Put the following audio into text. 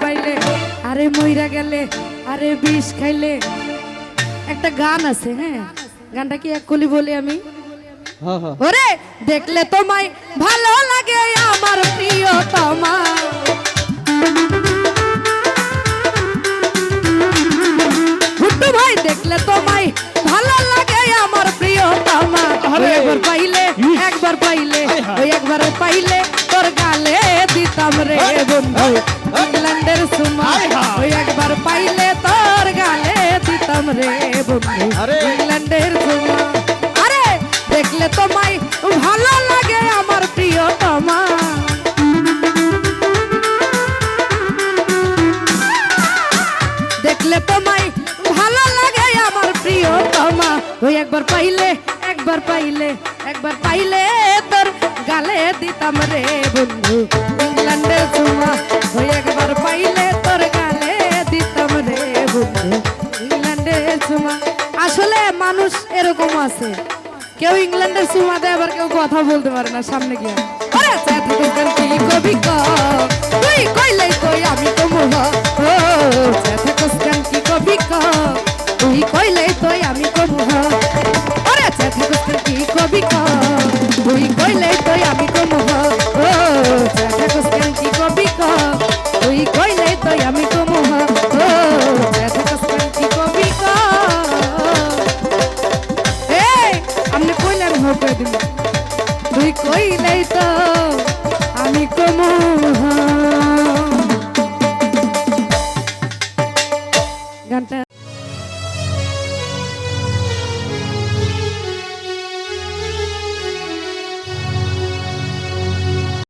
পাইলে আরে মইরা গেলে আরে বিষ খাইলে একটা গান আছে হ্যাঁ গানটা কি এক কলি বলি আমি ওরে দেখলে তোমায় ভালো লাগে আমার প্রিয় তোমায় ভাই দেখলে তোমায় ভালো লাগে আমার প্রিয় তোমায় একবার পাইলে একবার পাইলে ওই একবার পাইলে তোর গালে रे बुंदु इंग्लैंडेर कुआ अरे देखले तो माइ ভালো লাগে আমার প্রিয়তমা देखले তো মাই ভালো লাগে আমার প্রিয়তমা ওই একবার পাইলে একবার পাইলে একবার পাইলে তোর গালে দিতাম রে বুন্দু আসলে মানুষ এরকম আছে কেউ ইংল্যান্ডের সিনেমা দেয় আবার কেউ কথা বলতে পারে না সামনে গিয়ে কবি কই কইলে কই আমি তো মোহ কি কবি কই কইলে কই আমি তো মোহ কি কবি ক তুই কই নাই তো আমি কমু গানটা